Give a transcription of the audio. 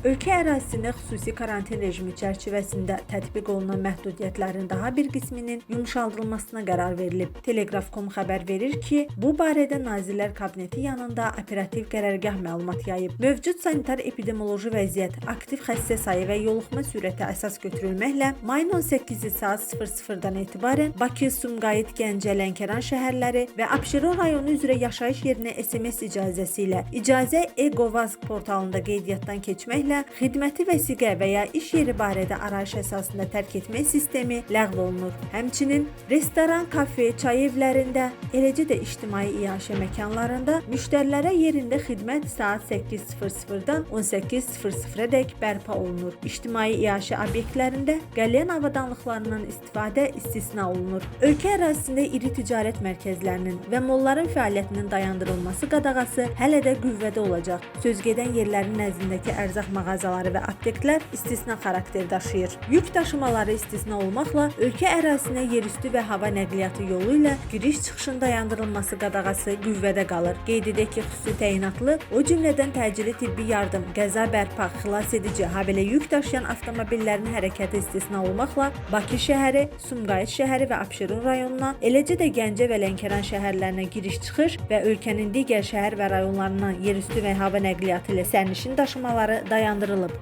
Ölkə ərazisində xüsusi karantin rejimi çərçivəsində tətbiq olunan məhdudiyyətlərin daha bir qisminin yumşaldılmasına qərar verilib. Telegraf.com xəbər verir ki, bu barədə Nazirlər Kabineti yanında operativ qərargah məlumat yayıb. Mövcud sanitar epidemioloji vəziyyət, aktiv xəstə sayı və yoluxma sürəti əsas götürülməklə mayın 18-i saat 00-dan etibarən Bakı, Sumqayıt, Gəncə, Lənkəran şəhərləri və Abşeron rayonu üzrə yaşayış yerinə SMS icazəsi ilə icazə e-Qovaz portalında qeydiyyatdan keçməklə xidməti vəsiqə və ya iş yeri barədə arayış əsasında tərk etmək sistemi ləğv olunur. Həmçinin restoran, kafe, çay evlərində, eləcə də ictimai iaşə məkanlarında müştərilərə yerində xidmət saat 8:00-dan 18:00-dək bərpa olunur. İctimai iaşə obyektlərində qəlyan avadanlıqlarından istifadə istisna olunur. Ölkə ərazisində iri ticarət mərkəzlərinin və molların fəaliyyətinin dayandırılması qadağası hələ də qüvvədə olacaq. Sözgedən yerlərin nəzdindəki ərzaq mağazaları və apteklər istisna xarakter daşıyır. Yük daşımaları istisna olmaqla ölkə ərazisinə yerüstü və hava nəqliyyatı yolu ilə giriş-çıxışın dayandırılması qadağası qüvvədə qalır. Qeyd edək ki, xüsusi təyinatlı, o cümlədən təcili tibbi yardım, qəza bərpa, xilas edici, habelə yük daşıyan avtomobillərin hərəkəti istisna olmaqla Bakı şəhəri, Sumqayıt şəhəri və Abşeron rayonuna, eləcə də Gəncə və Lənkəran şəhərlərinə giriş-çıxış və ölkənin digər şəhər və rayonlarından yerüstü və hava nəqliyyatı ilə sərnişin daşımaları uyandırılıp